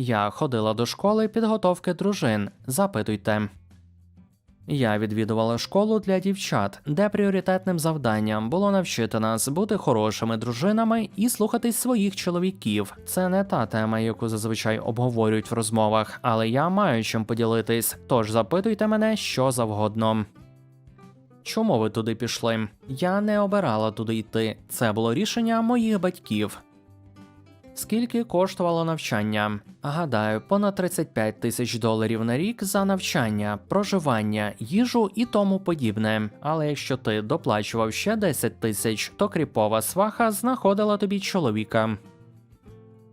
Я ходила до школи підготовки дружин. Запитуйте. Я відвідувала школу для дівчат, де пріоритетним завданням було навчити нас бути хорошими дружинами і слухатись своїх чоловіків. Це не та тема, яку зазвичай обговорюють в розмовах, але я маю чим поділитись. Тож запитуйте мене що завгодно. Чому ви туди пішли? Я не обирала туди йти. Це було рішення моїх батьків. Скільки коштувало навчання? Гадаю, понад 35 тисяч доларів на рік за навчання, проживання, їжу і тому подібне. Але якщо ти доплачував ще 10 тисяч, то кріпова сваха знаходила тобі чоловіка.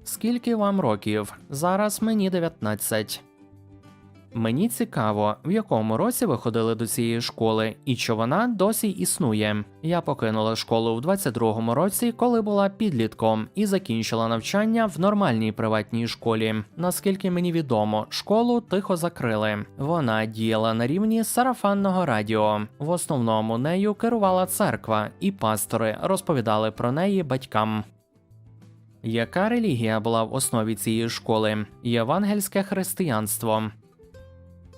Скільки вам років? Зараз мені 19. Мені цікаво, в якому році ви ходили до цієї школи і чи вона досі існує. Я покинула школу в 22-му році, коли була підлітком, і закінчила навчання в нормальній приватній школі. Наскільки мені відомо, школу тихо закрили. Вона діяла на рівні сарафанного радіо. В основному нею керувала церква, і пастори розповідали про неї батькам. Яка релігія була в основі цієї школи? Євангельське християнство.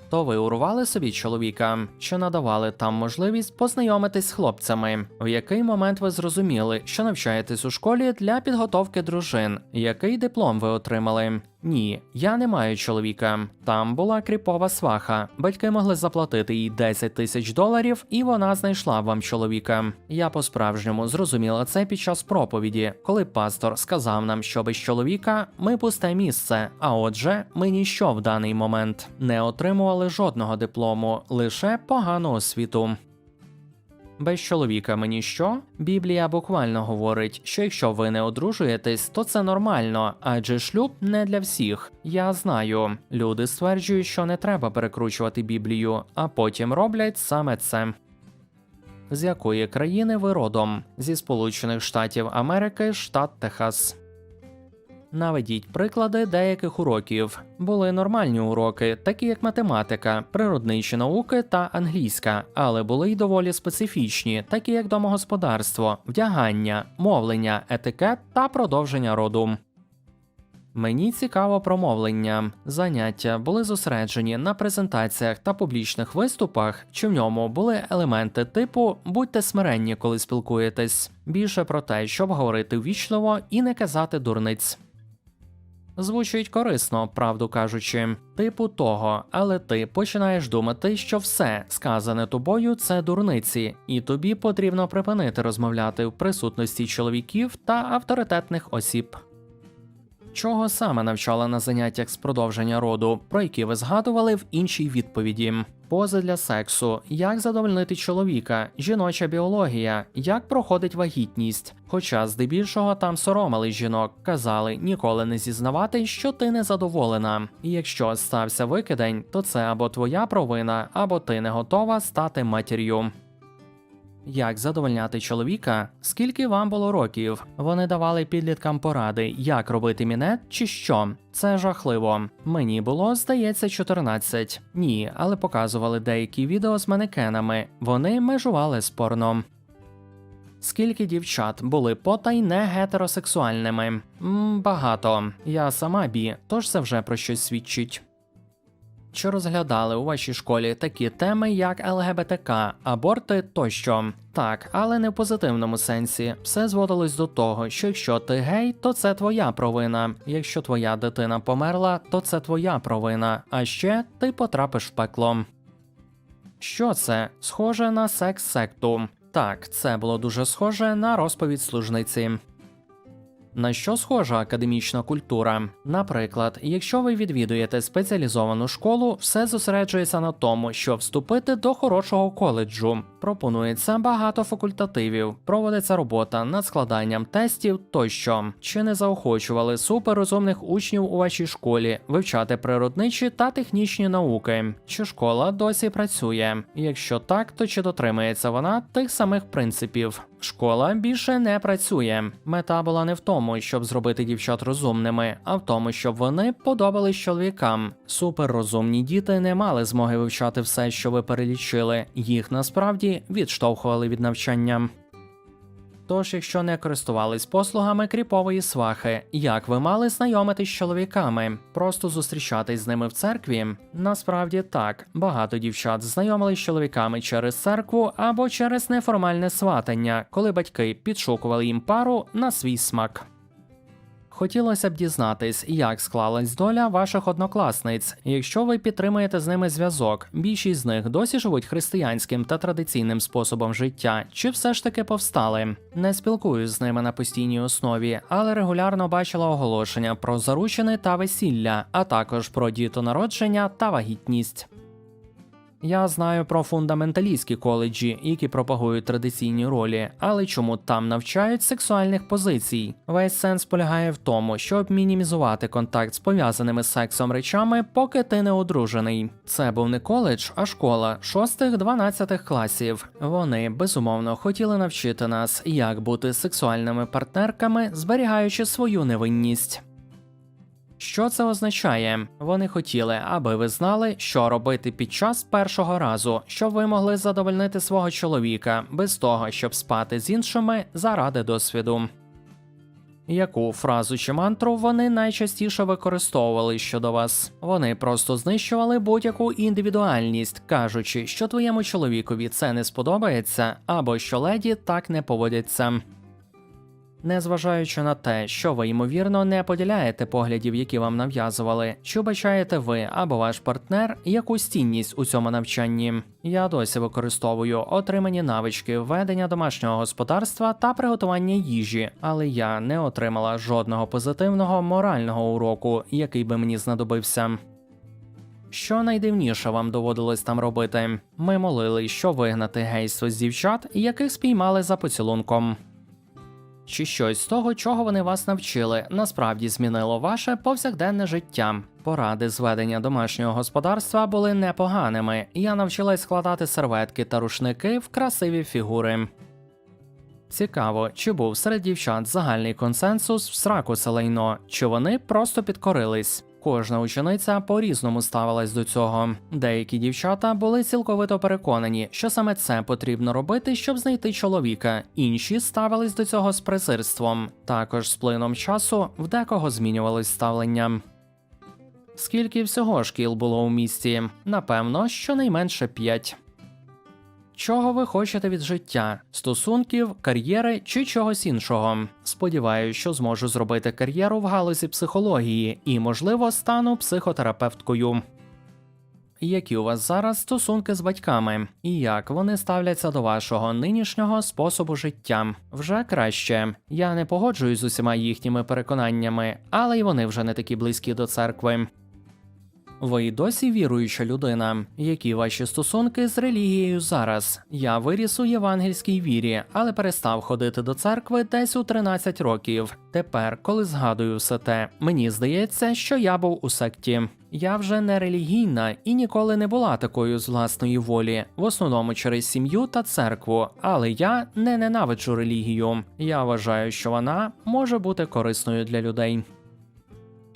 То ви урвали собі чоловіка, що надавали там можливість познайомитись з хлопцями? В який момент ви зрозуміли, що навчаєтесь у школі для підготовки дружин? Який диплом ви отримали? Ні, я не маю чоловіка. Там була кріпова сваха. Батьки могли заплатити їй 10 тисяч доларів, і вона знайшла вам чоловіка. Я по-справжньому зрозуміла це під час проповіді, коли пастор сказав нам, що без чоловіка ми пусте місце. А отже, ми ніщо в даний момент не отримували жодного диплому, лише погану освіту. Без чоловіка мені що? Біблія буквально говорить, що якщо ви не одружуєтесь, то це нормально, адже шлюб не для всіх. Я знаю. Люди стверджують, що не треба перекручувати Біблію, а потім роблять саме це. З якої країни ви родом? Зі Сполучених Штатів Америки, штат Техас. Наведіть приклади деяких уроків. Були нормальні уроки, такі як математика, природничі науки та англійська, але були й доволі специфічні, такі як домогосподарство, вдягання, мовлення, етикет та продовження роду. Мені цікаво про мовлення. Заняття були зосереджені на презентаціях та публічних виступах, чи в ньому були елементи типу будьте смиренні, коли спілкуєтесь. Більше про те, щоб говорити ввічливо і не казати дурниць. Звучить корисно, правду кажучи, типу того, але ти починаєш думати, що все сказане тобою це дурниці, і тобі потрібно припинити розмовляти в присутності чоловіків та авторитетних осіб. Чого саме навчала на заняттях з продовження роду, про які ви згадували в іншій відповіді? Пози для сексу, як задовольнити чоловіка, жіноча біологія, як проходить вагітність. Хоча здебільшого там соромили жінок, казали ніколи не зізнавати, що ти не задоволена. І якщо стався викидень, то це або твоя провина, або ти не готова стати матір'ю. Як задовольняти чоловіка? Скільки вам було років? Вони давали підліткам поради, як робити мінет чи що. Це жахливо. Мені було, здається, 14. Ні, але показували деякі відео з манекенами. Вони межували з порно. Скільки дівчат були потай не гетеросексуальними? М, багато. Я сама бі, тож це вже про щось свідчить. Чи розглядали у вашій школі такі теми, як ЛГБТК, аборти тощо? Так, але не в позитивному сенсі. Все зводилось до того, що якщо ти гей, то це твоя провина. Якщо твоя дитина померла, то це твоя провина. А ще ти потрапиш в пекло. Що це? Схоже на секс-секту. Так, це було дуже схоже на розповідь служниці. На що схожа академічна культура? Наприклад, якщо ви відвідуєте спеціалізовану школу, все зосереджується на тому, щоб вступити до хорошого коледжу. Пропонується багато факультативів, проводиться робота над складанням тестів тощо. Чи не заохочували суперрозумних учнів у вашій школі вивчати природничі та технічні науки? Чи школа досі працює? Якщо так, то чи дотримується вона тих самих принципів? Школа більше не працює. Мета була не в тому, щоб зробити дівчат розумними, а в тому, щоб вони подобались чоловікам. Суперрозумні діти не мали змоги вивчати все, що ви перелічили. Їх насправді відштовхували від навчання. Тож, якщо не користувались послугами кріпової свахи, як ви мали знайомитись з чоловіками? Просто зустрічатись з ними в церкві? Насправді так. Багато дівчат знайомились з чоловіками через церкву або через неформальне сватання, коли батьки підшукували їм пару на свій смак. Хотілося б дізнатись, як склалась доля ваших однокласниць. Якщо ви підтримуєте з ними зв'язок, більшість з них досі живуть християнським та традиційним способом життя, чи все ж таки повстали. Не спілкуюсь з ними на постійній основі, але регулярно бачила оголошення про заручини та весілля, а також про дітонародження та вагітність. Я знаю про фундаменталістські коледжі, які пропагують традиційні ролі, але чому там навчають сексуальних позицій? Весь сенс полягає в тому, щоб мінімізувати контакт з пов'язаними з сексом речами, поки ти не одружений. Це був не коледж, а школа 6-12 класів. Вони безумовно хотіли навчити нас, як бути сексуальними партнерками, зберігаючи свою невинність. Що це означає? Вони хотіли, аби ви знали, що робити під час першого разу, щоб ви могли задовольнити свого чоловіка без того, щоб спати з іншими заради досвіду. Яку фразу чи мантру вони найчастіше використовували щодо вас? Вони просто знищували будь-яку індивідуальність, кажучи, що твоєму чоловікові це не сподобається, або що леді так не поводяться. Незважаючи на те, що ви ймовірно не поділяєте поглядів, які вам нав'язували, чи бачаєте ви або ваш партнер якусь цінність у цьому навчанні. Я досі використовую отримані навички ведення домашнього господарства та приготування їжі, але я не отримала жодного позитивного морального уроку, який би мені знадобився. Що найдивніше вам доводилось там робити? Ми молили, що вигнати гейство з дівчат, яких спіймали за поцілунком. Чи щось з того, чого вони вас навчили, насправді змінило ваше повсякденне життя. Поради з ведення домашнього господарства були непоганими. Я навчилась складати серветки та рушники в красиві фігури. Цікаво, чи був серед дівчат загальний консенсус в сраку селейно, чи вони просто підкорились. Кожна учениця по-різному ставилась до цього. Деякі дівчата були цілковито переконані, що саме це потрібно робити, щоб знайти чоловіка. Інші ставились до цього з презирством. Також з плином часу в декого змінювалось ставлення. Скільки всього шкіл було у місті? Напевно, щонайменше п'ять. Чого ви хочете від життя, стосунків, кар'єри чи чогось іншого? Сподіваюся, що зможу зробити кар'єру в галузі психології і, можливо, стану психотерапевткою. Які у вас зараз стосунки з батьками, і як вони ставляться до вашого нинішнього способу життя? Вже краще. Я не погоджуюсь з усіма їхніми переконаннями, але й вони вже не такі близькі до церкви. Ви досі віруюча людина. Які ваші стосунки з релігією зараз? Я виріс у євангельській вірі, але перестав ходити до церкви десь у 13 років. Тепер, коли згадую все те, мені здається, що я був у секті. Я вже не релігійна і ніколи не була такою з власної волі, в основному через сім'ю та церкву. Але я не ненавиджу релігію. Я вважаю, що вона може бути корисною для людей.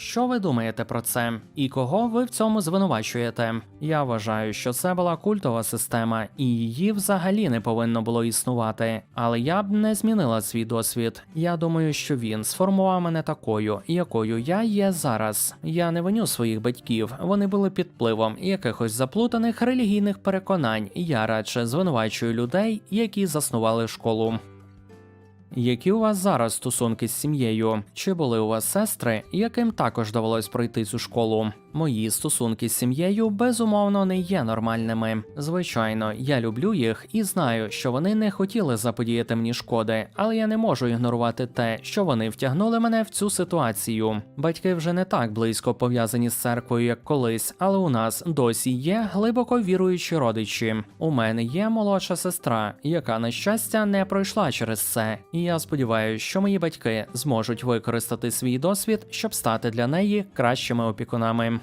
Що ви думаєте про це? І кого ви в цьому звинувачуєте? Я вважаю, що це була культова система, і її взагалі не повинно було існувати. Але я б не змінила свій досвід. Я думаю, що він сформував мене такою, якою я є зараз. Я не виню своїх батьків. Вони були під впливом якихось заплутаних релігійних переконань. Я радше звинувачую людей, які заснували школу. Які у вас зараз стосунки з сім'єю? Чи були у вас сестри, яким також довелось пройти цю школу? Мої стосунки з сім'єю безумовно не є нормальними. Звичайно, я люблю їх і знаю, що вони не хотіли заподіяти мені шкоди, але я не можу ігнорувати те, що вони втягнули мене в цю ситуацію. Батьки вже не так близько пов'язані з церквою, як колись, але у нас досі є глибоко віруючі родичі. У мене є молодша сестра, яка на щастя не пройшла через це. І я сподіваюся, що мої батьки зможуть використати свій досвід, щоб стати для неї кращими опікунами.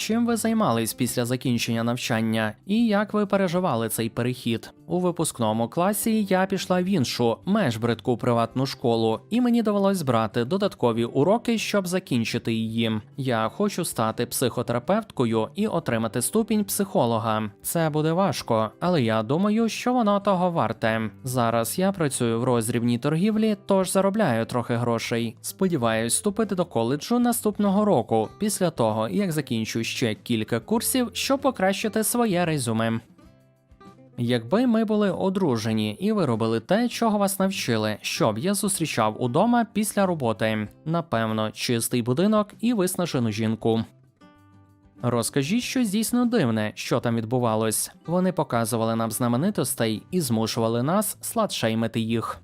Чим ви займались після закінчення навчання і як ви переживали цей перехід. У випускному класі я пішла в іншу, менш бридку приватну школу, і мені довелось брати додаткові уроки, щоб закінчити її. Я хочу стати психотерапевткою і отримати ступінь психолога. Це буде важко, але я думаю, що воно того варте. Зараз я працюю в роздрібній торгівлі, тож заробляю трохи грошей. Сподіваюсь вступити до коледжу наступного року, після того як закінчу ще кілька курсів, щоб покращити своє резюме. Якби ми були одружені і ви робили те, чого вас навчили, щоб я зустрічав удома після роботи, напевно, чистий будинок і виснажену жінку. Розкажіть щось дійсно дивне, що там відбувалось. Вони показували нам знаменитостей і змушували нас сладшеймити їх.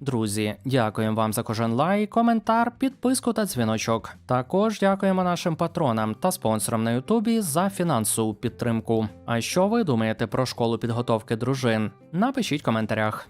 Друзі, дякуємо вам за кожен лайк, коментар, підписку та дзвіночок. Також дякуємо нашим патронам та спонсорам на Ютубі за фінансову підтримку. А що ви думаєте про школу підготовки дружин? Напишіть в коментарях.